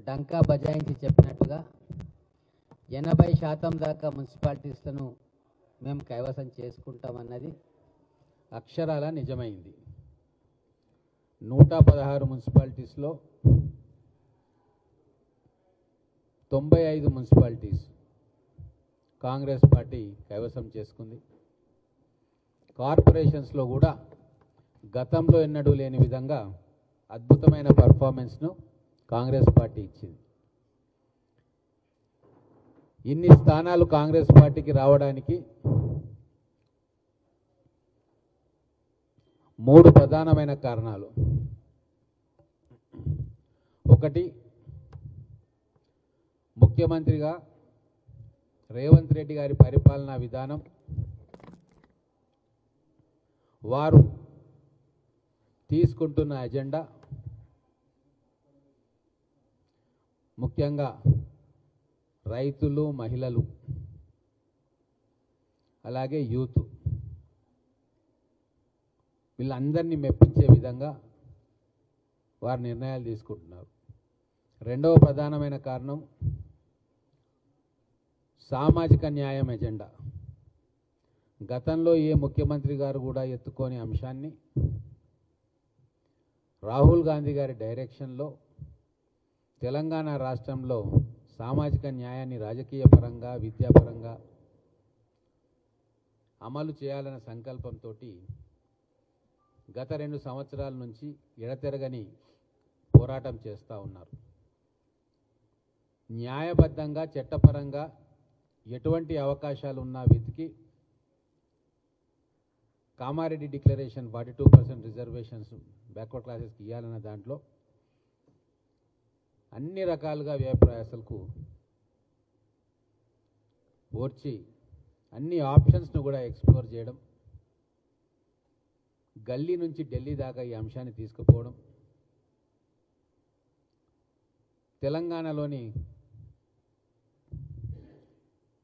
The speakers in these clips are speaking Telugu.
డంకా బజాయించి చెప్పినట్టుగా ఎనభై శాతం దాకా మున్సిపాలిటీస్లను మేము కైవసం చేసుకుంటామన్నది అక్షరాల నిజమైంది. నూట పదహారు మున్సిపాలిటీస్లో తొంభై ఐదు మున్సిపాలిటీస్ కాంగ్రెస్ పార్టీ కైవసం చేసుకుంది. కార్పొరేషన్స్లో కూడా గతంలో ఎన్నడూ లేని విధంగా అద్భుతమైన పర్ఫార్మెన్స్ను కాంగ్రెస్ పార్టీ ఇచ్చింది. ఇన్ని స్థానాలు కాంగ్రెస్ పార్టీకి రావడానికి మూడు ప్రధానమైన కారణాలు. ఒకటి ముఖ్యమంత్రిగా రేవంత్ రెడ్డి గారి పరిపాలనా విధానం. వారు తీసుకుంటున్న ఎజెండా ముఖ్యంగా రైతులు మహిళలు అలాగే యూత్. వీళ్ళందరినీ మెప్పించే విధంగా వారు నిర్ణయాలు తీసుకుంటున్నారు. రెండవ ప్రధానమైన కారణం సామాజిక న్యాయం ఎజెండా. గతంలో ఏ ముఖ్యమంత్రి గారు కూడా ఎత్తుకోని అంశాన్ని రాహుల్ గాంధీ గారి డైరెక్షన్లో తెలంగాణ రాష్ట్రంలో సామాజిక న్యాయాన్ని రాజకీయ పరంగా విద్యాపరంగా అమలు చేయాలన్న సంకల్పంతో గత రెండు సంవత్సరాల నుంచి ఎడతెరగని పోరాటం చేస్తూ ఉన్నారు. న్యాయబద్ధంగా చట్టపరంగా ఎటువంటి అవకాశాలు ఉన్నా వెతికి Kamareddy declaration forty two percent reservations backward క్లాసెస్కి ఇవ్వాలన్న దాంట్లో అన్ని రకాలుగా వ్యయ ఓర్చి అన్ని ఆప్షన్స్ను కూడా ఎక్స్ప్లోర్ చేయడం గల్లీ నుంచి ఢిల్లీ దాకా ఈ అంశాన్ని తీసుకుపోవడం తెలంగాణలోని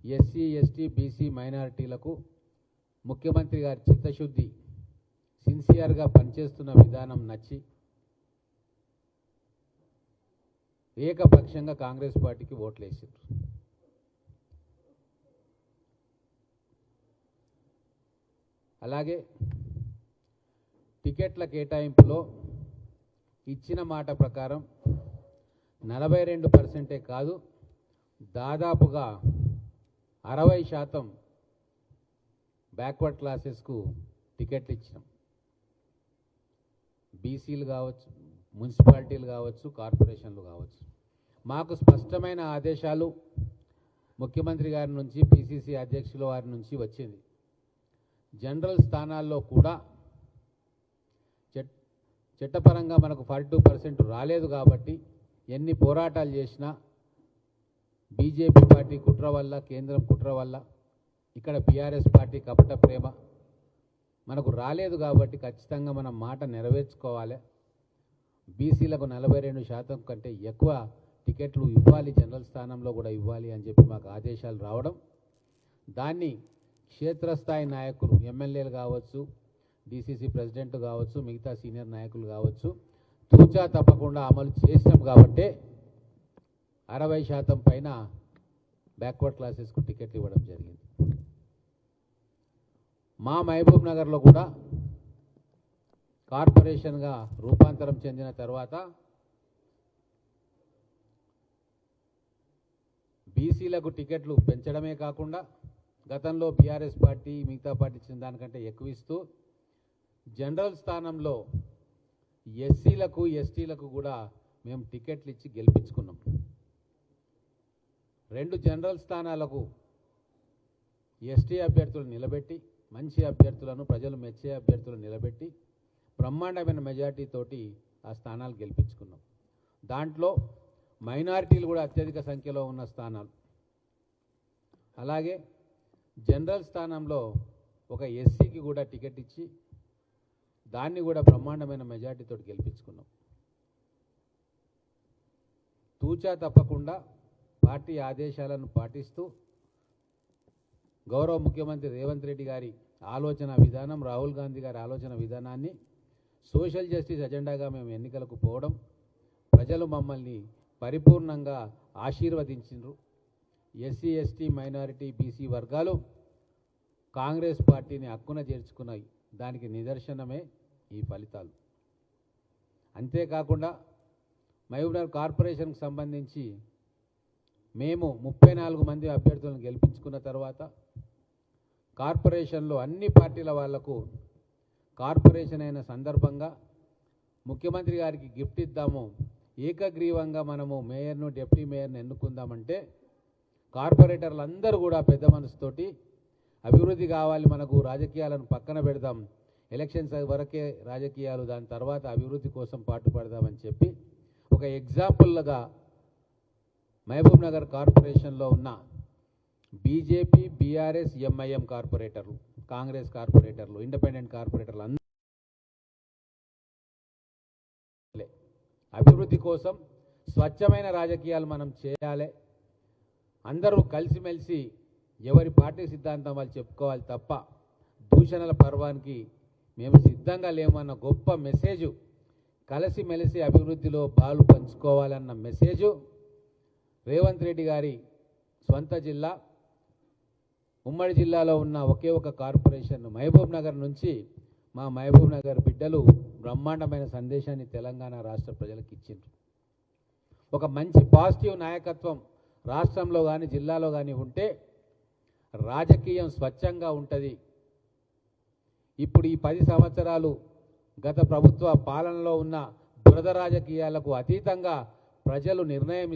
ఎస్సీ ఎస్టీ బీసీ మైనారిటీలకు ముఖ్యమంత్రి గారి చిత్తశుద్ధి సిన్సియర్గా పనిచేస్తున్న విధానం నచ్చి ఏకపక్షంగా కాంగ్రెస్ పార్టీకి ఓట్లేసారు అలాగే టికెట్ల కేటాయింపులో ఇచ్చిన మాట ప్రకారం నలభై రెండు పర్సెంటే కాదు దాదాపుగా అరవై శాతం బ్యాక్వర్డ్ క్లాసెస్కు టికెట్లు ఇచ్చినాం బీసీలు కావచ్చు మున్సిపాలిటీలు కావచ్చు కార్పొరేషన్లు కావచ్చు. మాకు స్పష్టమైన ఆదేశాలు ముఖ్యమంత్రి గారి నుంచి పిసిసి అధ్యక్షుల వారి నుంచి వచ్చింది. జనరల్ స్థానాల్లో కూడా చట్టపరంగా మనకు ఫార్టీ టూ పర్సెంట్ రాలేదు కాబట్టి ఎన్ని పోరాటాలు చేసినా బీజేపీ పార్టీ కుట్ర వల్ల కేంద్రం కుట్ర వల్ల ఇక్కడ బీఆర్ఎస్ పార్టీ కపట ప్రేమ మనకు రాలేదు కాబట్టి ఖచ్చితంగా మనం మాట నెరవేర్చుకోవాలి. బీసీలకు నలభై రెండు శాతం కంటే ఎక్కువ టికెట్లు ఇవ్వాలి జనరల్ స్థానంలో కూడా ఇవ్వాలి అని చెప్పి మాకు ఆదేశాలు రావడం. దాన్ని క్షేత్రస్థాయి నాయకులు ఎమ్మెల్యేలు కావచ్చు డీసీసీ ప్రెసిడెంట్ కావచ్చు మిగతా సీనియర్ నాయకులు కావచ్చు తూచా తప్పకుండా అమలు చేసినాం కాబట్టే అరవై శాతం పైన బ్యాక్వర్డ్ క్లాసెస్కు టికెట్లు ఇవ్వడం జరిగింది. మా మహబూబ్ నగర్లో కూడా కార్పొరేషన్గా రూపాంతరం చెందిన తర్వాత బీసీలకు టికెట్లు పెంచడమే కాకుండా గతంలో బీఆర్ఎస్ పార్టీ మిగతా పార్టీ ఇచ్చిన దానికంటే ఎక్కువ ఇస్తూ జనరల్ స్థానంలో ఎస్సీలకు ఎస్టీలకు కూడా మేము టికెట్లు ఇచ్చి గెలిపించుకున్నాం. రెండు జనరల్ స్థానాలకు ఎస్టీ అభ్యర్థులు నిలబెట్టి మంచి అభ్యర్థులను ప్రజలు మెచ్చే అభ్యర్థులను నిలబెట్టి బ్రహ్మాండమైన మెజార్టీ తోటి ఆ స్థానాలు గెలిపించుకున్నాం. దాంట్లో మైనారిటీలు కూడా అత్యధిక సంఖ్యలో ఉన్న స్థానాలు. అలాగే జనరల్ స్థానంలో ఒక ఎస్సీకి కూడా టికెట్ ఇచ్చి దాన్ని కూడా బ్రహ్మాండమైన మెజార్టీతో గెలిపించుకున్నాం. తూచా తప్పకుండా పార్టీ ఆదేశాలను పాటిస్తూ గౌరవ ముఖ్యమంత్రి రేవంత్ రెడ్డి గారి ఆలోచన విధానం రాహుల్ గాంధీ గారి ఆలోచన విధానాన్ని సోషల్ జస్టిస్ ఎజెండాగా మేము ఎన్నికలకు పోవడం ప్రజలు మమ్మల్ని పరిపూర్ణంగా ఆశీర్వదించిండ్రు ఎస్సీ ఎస్టీ మైనారిటీ బీసీ వర్గాలు కాంగ్రెస్ పార్టీని హక్కున చేర్చుకున్నాయి. దానికి నిదర్శనమే ఈ ఫలితాలు. అంతేకాకుండా మహబూబ్నగర్ కార్పొరేషన్కు సంబంధించి మేము ముప్పై నాలుగు మంది అభ్యర్థులను గెలిపించుకున్న తర్వాత కార్పొరేషన్లో అన్ని పార్టీల వాళ్ళకు కార్పొరేషన్ అయిన సందర్భంగా ముఖ్యమంత్రి గారికి గిఫ్ట్ ఇద్దాము. ఏకగ్రీవంగా మనము మేయర్ను డిప్యూటీ మేయర్ను ఎన్నుకుందామంటే కార్పొరేటర్లు అందరూ కూడా పెద్ద మనసుతోటి అభివృద్ధి కావాలి మనకు రాజకీయాలను పక్కన పెడదాం. ఎలక్షన్స్ వరకే రాజకీయాలు దాని తర్వాత అభివృద్ధి కోసం పాటుపడదామని చెప్పి ఒక ఎగ్జాంపుల్గా మహబూబ్ నగర్ కార్పొరేషన్లో ఉన్న బీజేపీ బీఆర్ఎస్ ఎంఐఎం కార్పొరేటర్లు కాంగ్రెస్ కార్పొరేటర్లు ఇండిపెండెంట్ కార్పొరేటర్లు అందరూ అభివృద్ధి కోసం స్వచ్ఛమైన రాజకీయాలు మనం చేయాలి. అందరూ కలిసిమెలిసి ఎవరి పార్టీ సిద్ధాంతం వాళ్ళు చెప్పుకోవాలి తప్ప దూషణల పర్వానికి మేము సిద్ధంగా లేమన్న గొప్ప మెసేజు కలిసిమెలిసి అభివృద్ధిలో బాలు పంచుకోవాలన్న మెసేజు రేవంత్ రెడ్డి గారి స్వంత జిల్లా ఉమ్మడి జిల్లాలో ఉన్న ఒకే ఒక కార్పొరేషన్ మహబూబ్ నగర్ నుంచి మా మహబూబ్ నగర్ బిడ్డలు బ్రహ్మాండమైన సందేశాన్ని తెలంగాణ రాష్ట్ర ప్రజలకు ఇచ్చిండ్రు. ఒక మంచి పాజిటివ్ నాయకత్వం రాష్ట్రంలో కానీ జిల్లాలో కానీ ఉంటే రాజకీయం స్వచ్ఛంగా ఉంటుంది. ఇప్పుడు ఈ పది సంవత్సరాలు గత ప్రభుత్వ పాలనలో ఉన్న దురద రాజకీయాలకు అతీతంగా ప్రజలు నిర్ణయం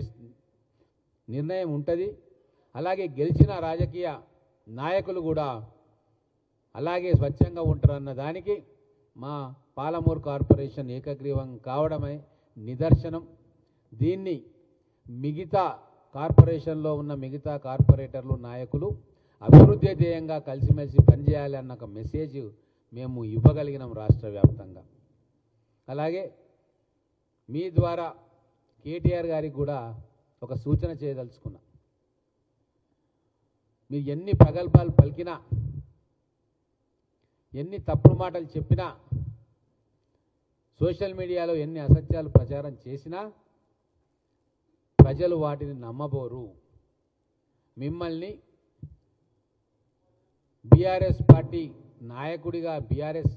నిర్ణయం ఉంటుంది. అలాగే గెలిచిన రాజకీయ నాయకులు కూడా అలాగే స్వచ్ఛంగా ఉంటారన్న దానికి మా పాలమూరు కార్పొరేషన్ ఏకగ్రీవం కావడమే నిదర్శనం. దీన్ని మిగతా కార్పొరేషన్లో ఉన్న మిగతా కార్పొరేటర్లు నాయకులు అభివృద్ధి ధ్యేయంగా కలిసిమెలిసి పనిచేయాలి అన్న ఒక మెసేజ్ మేము ఇవ్వగలిగినాం రాష్ట్ర వ్యాప్తంగా. అలాగే మీ ద్వారా కేటీఆర్ గారికి కూడా ఒక సూచన చేయదలుచుకున్నా. మీరు ఎన్ని ప్రగల్భాలు పలికినా ఎన్ని తప్పుడు మాటలు చెప్పినా సోషల్ మీడియాలో ఎన్ని అసత్యాలు ప్రచారం చేసినా ప్రజలు వాటిని నమ్మబోరు. మిమ్మల్ని బీఆర్ఎస్ పార్టీ నాయకుడిగా బీఆర్ఎస్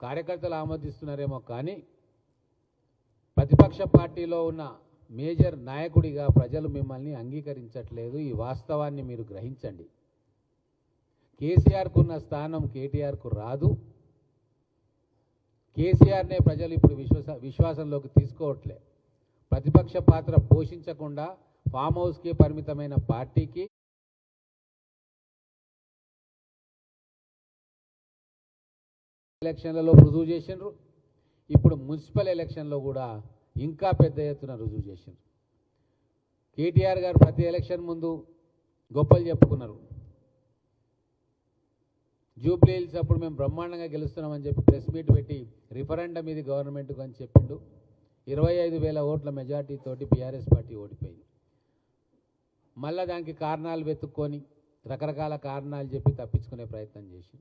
కార్యకర్తలు ఆమోదిస్తున్నారేమో కానీ ప్రతిపక్ష పార్టీలో ఉన్న మేజర్ నాయకుడిగా ప్రజలు మిమ్మల్ని అంగీకరించట్లేదు. ఈ వాస్తవాన్ని మీరు గ్రహించండి. కేసీఆర్కు ఉన్న స్థానం కేటీఆర్కు రాదు. కేసీఆర్నే ప్రజలు ఇప్పుడు విశ్వాస విశ్వాసంలోకి తీసుకోవట్లే. ప్రతిపక్ష పాత్ర పోషించకుండా ఫామ్ హౌస్కే పరిమితమైన పార్టీకి ఎలక్షన్లలో రుజువు చేసిండ్రు. ఇప్పుడు మున్సిపల్ ఎలక్షన్లో కూడా ఇంకా పెద్ద ఎత్తున రుజువు చేసింది కేటీఆర్ గారు ప్రతి ఎలక్షన్ ముందు గొప్పలు చెప్పుకున్నారు. జూబ్లీ హిల్స్ అప్పుడు మేము బ్రహ్మాండంగా గెలుస్తున్నామని చెప్పి ప్రెస్ మీట్ పెట్టి రిఫరెండం ఇది గవర్నమెంట్కు అని చెప్పిండు. ఇరవై ఐదు వేల ఓట్ల మెజార్టీ తోటి బీఆర్ఎస్ పార్టీ ఓడిపోయింది. మళ్ళా దానికి కారణాలు వెతుక్కొని రకరకాల కారణాలు చెప్పి తప్పించుకునే ప్రయత్నం చేసి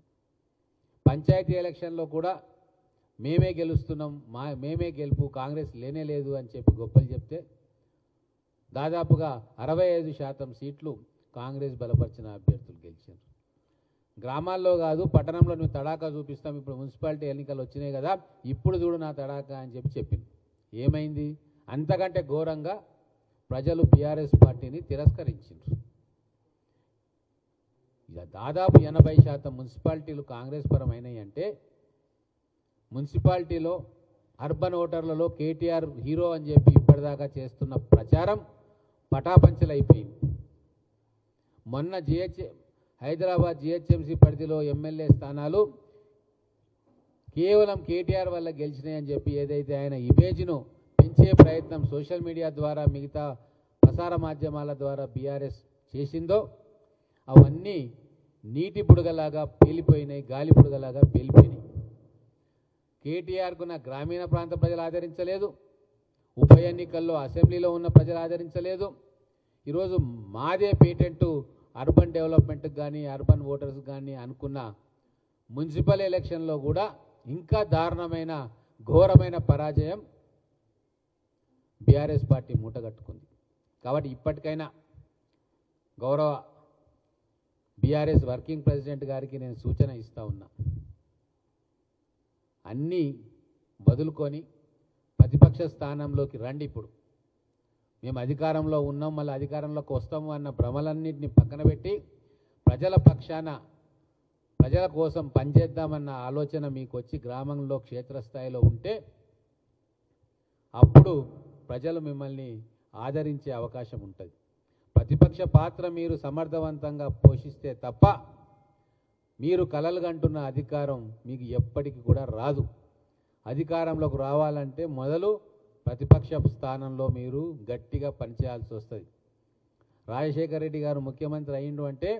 పంచాయతీ ఎలక్షన్లో కూడా మేమే గెలుస్తున్నాం మా మేమే గెలుపు కాంగ్రెస్ లేనే లేదు అని చెప్పి గొప్పలు చెప్తే దాదాపుగా అరవై ఐదు శాతం సీట్లు కాంగ్రెస్ బలపరిచిన అభ్యర్థులు గెలిచారు. గ్రామాల్లో కాదు పట్టణంలో నువ్వు తడాకా చూపిస్తాం ఇప్పుడు మున్సిపాలిటీ ఎన్నికలు వచ్చినాయి కదా ఇప్పుడు చూడు నా తడాకా అని చెప్పి చెప్పింది. ఏమైంది? అంతకంటే ఘోరంగా ప్రజలు బీఆర్ఎస్ పార్టీని తిరస్కరించారు ఇక దాదాపు ఎనభై శాతం మున్సిపాలిటీలు కాంగ్రెస్ పరమైనాయి అంటే మున్సిపాలిటీలో అర్బన్ ఓటర్లలో కేటీఆర్ హీరో అని చెప్పి ఇప్పటిదాకా చేస్తున్న ప్రచారం పటాపంచలైపోయింది. మొన్న జిహెచ్ హైదరాబాద్ జిహెచ్ఎంసీ పరిధిలో ఎమ్మెల్యే స్థానాలు కేవలం కేటీఆర్ వల్ల గెలిచినాయని చెప్పి ఏదైతే ఆయన ఇమేజ్ను పెంచే ప్రయత్నం సోషల్ మీడియా ద్వారా మిగతా ప్రసార మాధ్యమాల ద్వారా బీఆర్ఎస్ చేసిందో అవన్నీ నీటి బుడగలాగా పేలిపోయినాయి గాలి బుడగలాగా పేలిపోయినాయి. కేటీఆర్కు నా గ్రామీణ ప్రాంత ప్రజలు ఆదరించలేదు. ఉప ఎన్నికల్లో అసెంబ్లీలో ఉన్న ప్రజలు ఆదరించలేదు. ఈరోజు మాదే పేటెంట్ అర్బన్ డెవలప్మెంట్కి కానీ అర్బన్ ఓటర్స్ కానీ అనుకున్న మున్సిపల్ ఎలక్షన్లో కూడా ఇంకా దారుణమైన ఘోరమైన పరాజయం బీఆర్ఎస్ పార్టీ మూటగట్టుకుంది. కాబట్టి ఇప్పటికైనా గౌరవ బీఆర్ఎస్ వర్కింగ్ ప్రెసిడెంట్ గారికి నేను సూచన ఇస్తా ఉన్నా. అన్నీ వదులుకొని ప్రతిపక్ష స్థానంలోకి రండి ఇప్పుడు. మేము అధికారంలో ఉన్నాం మళ్ళీ అధికారంలోకి వస్తాము అన్న భ్రమలన్నింటినీ పక్కన పెట్టి ప్రజల పక్షాన ప్రజల కోసం పనిచేద్దామన్న ఆలోచన మీకు వచ్చి గ్రామంలో క్షేత్రస్థాయిలో ఉంటే అప్పుడు ప్రజలు మిమ్మల్ని ఆదరించే అవకాశం ఉంటుంది. ప్రతిపక్ష పాత్ర మీరు సమర్థవంతంగా పోషిస్తే తప్ప మీరు కలలుగంటున్న అధికారం మీకు ఎప్పటికీ కూడా రాదు. అధికారంలోకి రావాలంటే మొదలు ప్రతిపక్ష స్థానంలో మీరు గట్టిగా పనిచేయాల్సి వస్తుంది. రాజశేఖర రెడ్డి గారు ముఖ్యమంత్రి అయిండు అంటే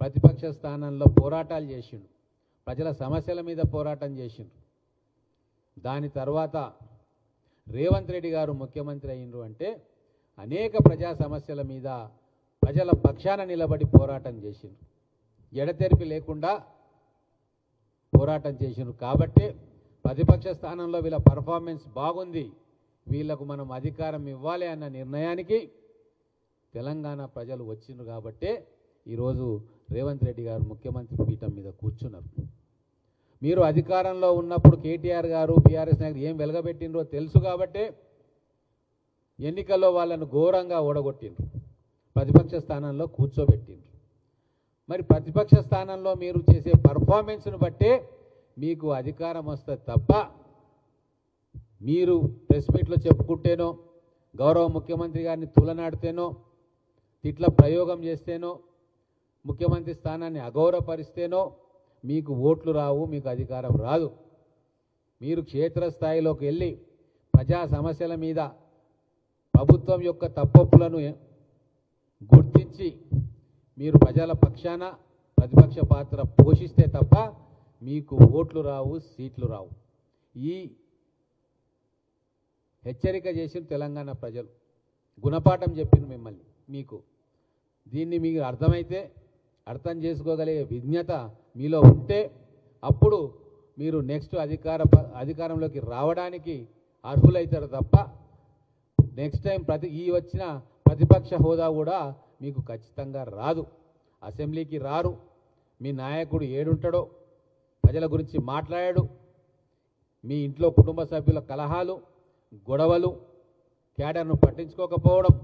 ప్రతిపక్ష స్థానంలో పోరాటాలు చేసిండు. ప్రజల సమస్యల మీద పోరాటం చేసిండు. దాని తర్వాత రేవంత్ రెడ్డి గారు ముఖ్యమంత్రి అయ్యిండ్రు అంటే అనేక ప్రజా సమస్యల మీద ప్రజల పక్షాన నిలబడి పోరాటం చేసిండ్రు ఎడతెరిపి లేకుండా పోరాటం చేసిండ్రు. కాబట్టి ప్రతిపక్ష స్థానంలో వీళ్ళ పర్ఫార్మెన్స్ బాగుంది. వీళ్ళకు మనం అధికారం ఇవ్వాలి అన్న నిర్ణయానికి తెలంగాణ ప్రజలు వచ్చిండ్రు కాబట్టే ఈరోజు రేవంత్ రెడ్డి గారు ముఖ్యమంత్రి పీఠం మీద కూర్చున్నారు. మీరు అధికారంలో ఉన్నప్పుడు కేటీఆర్ గారు బీఆర్ఎస్ నాయకులు ఏం వెలగబెట్టిండ్రో తెలుసు కాబట్టే ఎన్నికల్లో వాళ్ళను ఘోరంగా ఓడగొట్టిండ్రు. ప్రతిపక్ష స్థానంలో కూర్చోబెట్టిండ్రు. మరి ప్రతిపక్ష స్థానంలో మీరు చేసే పర్ఫార్మెన్స్ను బట్టే మీకు అధికారం వస్తుంది తప్ప మీరు ప్రెస్ మీట్లో చెప్పుకుంటేనో గౌరవ ముఖ్యమంత్రి గారిని తులనాడితేనో తిట్ల ప్రయోగం చేస్తేనో ముఖ్యమంత్రి స్థానాన్ని అగౌరవపరిస్తేనో మీకు ఓట్లు రావు మీకు అధికారం రాదు. మీరు క్షేత్రస్థాయిలోకి వెళ్ళి ప్రజా సమస్యల మీద ప్రభుత్వం యొక్క తప్పప్పులను గుర్తించి మీరు ప్రజల పక్షాన ప్రతిపక్ష పాత్ర పోషిస్తే తప్ప మీకు ఓట్లు రావు సీట్లు రావు. ఈ హెచ్చరిక చేసిన తెలంగాణ ప్రజలు. గుణపాఠం చెప్పిన మిమ్మల్ని మీకు. దీన్ని మీకు అర్థమైతే అర్థం చేసుకోగలిగే విజ్ఞత మీలో ఉంటే అప్పుడు మీరు నెక్స్ట్ అధికార ప- అధికారంలోకి రావడానికి అర్హులవుతారు తప్ప నెక్స్ట్ టైం ప్రతి ఈ వచ్చిన ప్రతిపక్ష హోదా కూడా మీకు ఖచ్చితంగా రాదు. అసెంబ్లీకి రారు. మీ నాయకుడు ఏడుంటాడో ప్రజల గురించి మాట్లాడాడు. మీ ఇంట్లో కుటుంబ సభ్యుల కలహాలు గొడవలు కేడర్ను పట్టించుకోకపోవడం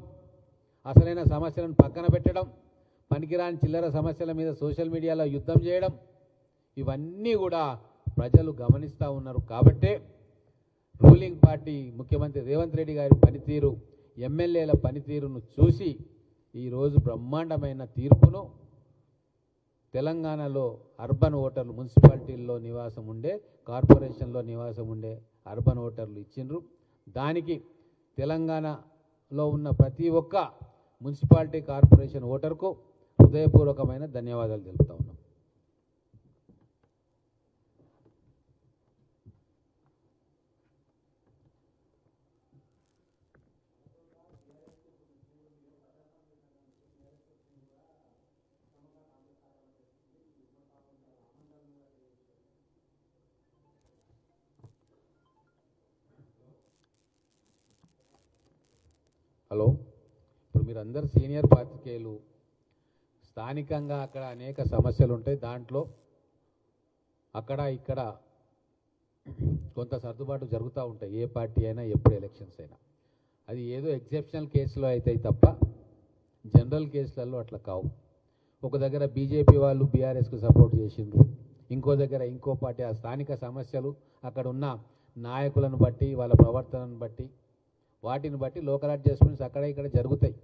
అసలైన సమస్యలను పక్కన పెట్టడం పనికిరాని చిల్లర సమస్యల మీద సోషల్ మీడియాలో యుద్ధం చేయడం ఇవన్నీ కూడా ప్రజలు గమనిస్తూ ఉన్నారు. కాబట్టే రూలింగ్ పార్టీ ముఖ్యమంత్రి రేవంత్ రెడ్డి గారి పనితీరు ఎమ్మెల్యేల పనితీరును చూసి ఈరోజు బ్రహ్మాండమైన తీర్పును తెలంగాణలో అర్బన్ ఓటర్లు మున్సిపాలిటీల్లో నివాసం ఉండే కార్పొరేషన్లో నివాసం ఉండే అర్బన్ ఓటర్లు ఇచ్చిండ్రు. దానికి తెలంగాణలో ఉన్న ప్రతి ఒక్క మున్సిపాలిటీ కార్పొరేషన్ ఓటర్కు హృదయపూర్వకమైన ధన్యవాదాలు తెలుపుతాం ఉన్నాం హలో? ఇప్పుడు మీరు అందరు సీనియర్ పాత్రికేయులు. స్థానికంగా అక్కడ అనేక సమస్యలు ఉంటాయి దాంట్లో అక్కడ ఇక్కడ కొంత సర్దుబాటు జరుగుతూ ఉంటాయి. ఏ పార్టీ అయినా ఎప్పుడు ఎలక్షన్స్ అయినా. అది ఏదో ఎగ్జెప్షనల్ కేసులో అవుతాయి తప్ప జనరల్ కేసులలో అట్లా కావు. ఒక దగ్గర బీజేపీ వాళ్ళు బీఆర్ఎస్కు సపోర్ట్ చేసిండ్రు. ఇంకో దగ్గర ఇంకో పార్టీ ఆ స్థానిక సమస్యలు అక్కడ ఉన్న నాయకులను బట్టి వాళ్ళ ప్రవర్తనను బట్టి వాటిని బట్టి లోకల్ అడ్జస్ట్మెంట్స్ అక్కడ ఇక్కడ జరుగుతాయి.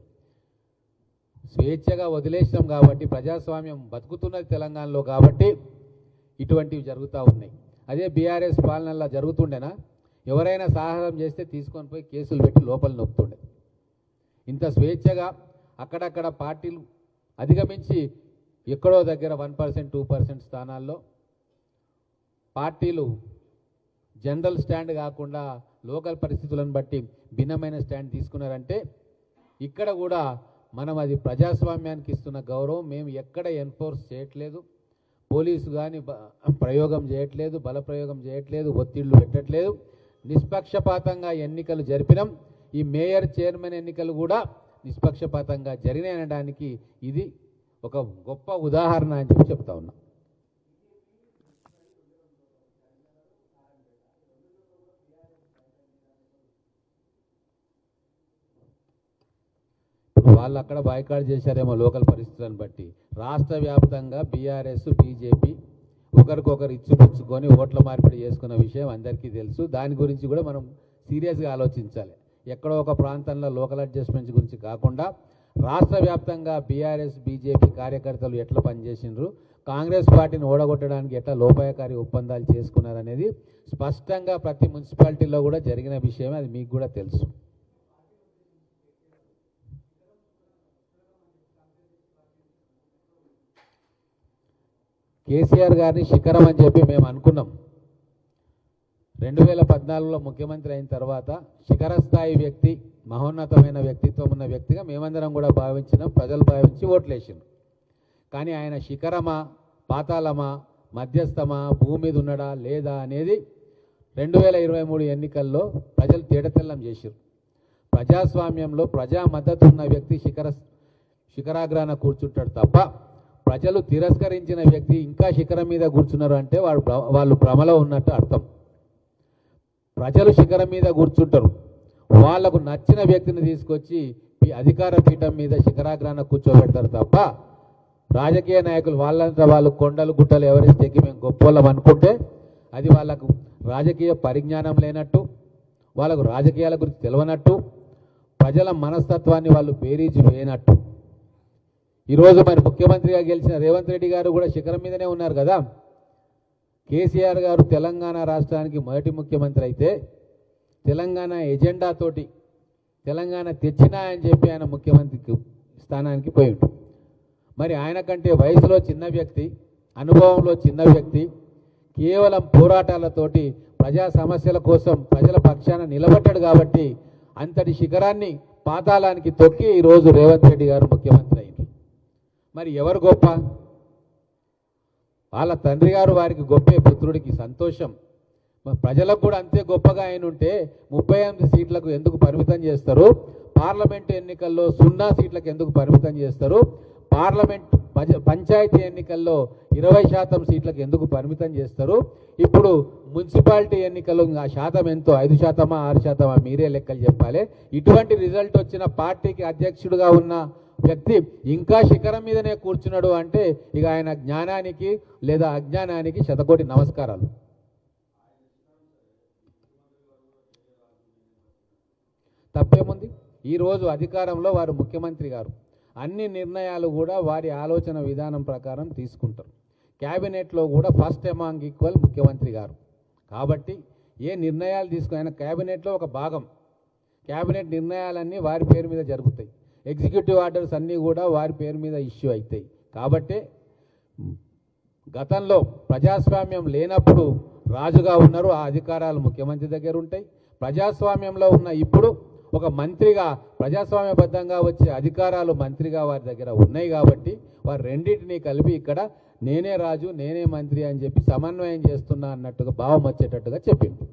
స్వేచ్ఛగా వదిలేసినాం కాబట్టి ప్రజాస్వామ్యం బతుకుతున్నది తెలంగాణలో కాబట్టి ఇటువంటివి జరుగుతూ ఉన్నాయి. అదే బీఆర్ఎస్ పాలనలా జరుగుతుండేనా? ఎవరైనా సాహసం చేస్తే తీసుకొని పోయి కేసులు పెట్టి లోపల నొప్పుతుండే ఇంత స్వేచ్ఛగా అక్కడక్కడ పార్టీలు అధిగమించి ఎక్కడో దగ్గర వన్ పర్సెంట్ టూ పర్సెంట్ స్థానాల్లో పార్టీలు జనరల్ స్టాండ్ కాకుండా లోకల్ పరిస్థితులను బట్టి భిన్నమైన స్టాండ్ తీసుకున్నారంటే ఇక్కడ కూడా మనం అది ప్రజాస్వామ్యానికి ఇస్తున్న గౌరవం మేము ఎక్కడ ఎన్ఫోర్స్ చేయట్లేదు. పోలీసు కానీ ప్రయోగం చేయట్లేదు బల ప్రయోగం చేయట్లేదు ఒత్తిళ్ళు పెట్టట్లేదు. నిష్పక్షపాతంగా ఎన్నికలు జరిపినాం. ఈ మేయర్ చైర్మన్ ఎన్నికలు కూడా నిష్పక్షపాతంగా జరిగినాయనడానికి ఇది ఒక గొప్ప ఉదాహరణ అని చెప్పి చెప్తా ఉన్నాం ఇప్పుడు వాళ్ళు అక్కడ బాయ్కాట్ చేశారేమో లోకల్ పరిస్థితులను బట్టి. రాష్ట్ర వ్యాప్తంగా బీఆర్ఎస్ బీజేపీ ఒకరికొకరు ఇచ్చిపుచ్చుకొని ఓట్ల మార్పిడి చేసుకున్న విషయం అందరికీ తెలుసు. దాని గురించి కూడా మనం సీరియస్గా ఆలోచించాలి. ఎక్కడో ఒక ప్రాంతంలో లోకల్ అడ్జస్ట్మెంట్స్ గురించి కాకుండా రాష్ట్ర వ్యాప్తంగా బీఆర్ఎస్ బీజేపీ కార్యకర్తలు ఎట్లా పనిచేసిండ్రు? కాంగ్రెస్ పార్టీని ఓడగొట్టడానికి ఎట్లా లోపాయకారి ఒప్పందాలు చేసుకున్నారనేది స్పష్టంగా ప్రతి మున్సిపాలిటీలో కూడా జరిగిన విషయమే అది మీకు కూడా తెలుసు. కేసీఆర్ గారిని శిఖరం అని చెప్పి మేము అనుకున్నాం. రెండు వేల పద్నాలుగులో ముఖ్యమంత్రి అయిన తర్వాత శిఖర స్థాయి వ్యక్తి మహోన్నతమైన వ్యక్తిత్వం ఉన్న వ్యక్తిగా మేమందరం కూడా భావించినాం ప్రజలు భావించి ఓట్లేసిండ్రు కానీ ఆయన శిఖరమా పాతాళమా మధ్యస్థమా భూమి మీద లేదా అనేది రెండు వేల ఇరవై మూడు ఎన్నికల్లో ప్రజలు తేటతెల్లం చేశారు ప్రజాస్వామ్యంలో ప్రజా మద్దతు ఉన్న వ్యక్తి శిఖర శిఖరాగ్రాన కూర్చుంటాడు తప్ప ప్రజలు తిరస్కరించిన వ్యక్తి ఇంకా శిఖరం మీద కూర్చున్నారు అంటే వాడు వాళ్ళు భ్రమలో ఉన్నట్టు అర్థం. ప్రజలు శిఖరం మీద కూర్చుంటారు. వాళ్ళకు నచ్చిన వ్యక్తిని తీసుకొచ్చి ఈ అధికార పీఠం మీద శిఖరాగ్రాన కూర్చోబెడతారు తప్ప రాజకీయ నాయకులు వాళ్ళంతా వాళ్ళు కొండలు గుట్టలు ఎవరెస్ట్ ఎక్కి మేము గొప్పవాళ్ళం అనుకుంటే అది వాళ్ళకు రాజకీయ పరిజ్ఞానం లేనట్టు వాళ్ళకు రాజకీయాల గురించి తెలియనట్టు ప్రజల మనస్తత్వాన్ని వాళ్ళు బేరీజు వేయనట్టు. ఈరోజు మరి ముఖ్యమంత్రిగా గెలిచిన రేవంత్ రెడ్డి గారు కూడా శిఖరం మీదనే ఉన్నారు కదా. కేసీఆర్ గారు తెలంగాణ రాష్ట్రానికి మొదటి ముఖ్యమంత్రి అయితే తెలంగాణ ఎజెండాతోటి తెలంగాణ తెచ్చినా అని చెప్పి ఆయన ముఖ్యమంత్రికి స్థానానికి పోయి మరి ఆయన కంటే వయసులో చిన్న వ్యక్తి అనుభవంలో చిన్న వ్యక్తి కేవలం పోరాటాలతోటి ప్రజా సమస్యల కోసం ప్రజల పక్షాన నిలబడ్డాడు కాబట్టి అంతటి శిఖరాన్ని పాతాళానికి తొక్కి ఈరోజు రేవంత్ రెడ్డి గారు ముఖ్యమంత్రి అయ్యారు. మరి ఎవరు గొప్ప? వాళ్ళ తండ్రి గారు వారికి గొప్పే పుత్రుడికి సంతోషం. ప్రజలకు కూడా అంతే గొప్పగా ఆయన ఉంటే ముప్పై ఎనిమిది సీట్లకు ఎందుకు పరిమితం చేస్తారు? పార్లమెంట్ ఎన్నికల్లో సున్నా సీట్లకు ఎందుకు పరిమితం చేస్తారు? పార్లమెంట్ పంచాయతీ ఎన్నికల్లో ఇరవై శాతం సీట్లకు ఎందుకు పరిమితం చేస్తారు? ఇప్పుడు మున్సిపాలిటీ ఎన్నికల్లో ఇంకా ఆ శాతం ఎంతో? ఐదు శాతమా ఆరు శాతమా? మీరే లెక్కలు చెప్పాలి. ఇటువంటి రిజల్ట్ వచ్చిన పార్టీకి అధ్యక్షుడుగా ఉన్న వ్యక్తి ఇంకా శిఖరం మీదనే కూర్చున్నాడు అంటే ఇక ఆయన జ్ఞానానికి లేదా అజ్ఞానానికి శతకోటి నమస్కారాలు. తప్పేముంది? ఈరోజు అధికారంలో వారు ముఖ్యమంత్రి గారు. అన్ని నిర్ణయాలు కూడా వారి ఆలోచన విధానం ప్రకారం తీసుకుంటారు. క్యాబినెట్లో కూడా ఫస్ట్ అమాంగ్ ఈక్వల్ ముఖ్యమంత్రి గారు. కాబట్టి ఏ నిర్ణయాలు తీసుకు ఆయన క్యాబినెట్లో ఒక భాగం. క్యాబినెట్ నిర్ణయాలన్నీ వారి పేరు మీద జరుగుతాయి. ఎగ్జిక్యూటివ్ ఆర్డర్స్ అన్నీ కూడా వారి పేరు మీద ఇష్యూ అవుతాయి కాబట్టే గతంలో ప్రజాస్వామ్యం లేనప్పుడు రాజుగా ఉన్నారు ఆ అధికారాలు ముఖ్యమంత్రి దగ్గర ఉంటాయి. ప్రజాస్వామ్యంలో ఉన్న ఇప్పుడు ఒక మంత్రిగా ప్రజాస్వామ్యబద్ధంగా వచ్చే అధికారాలు మంత్రిగా వారి దగ్గర ఉన్నాయి కాబట్టి వారు రెండింటినీ కలిపి ఇక్కడ నేనే రాజు నేనే మంత్రి అని చెప్పి సమన్వయం చేస్తున్నా అన్నట్టుగా భావం వచ్చేటట్టుగా చెప్పింది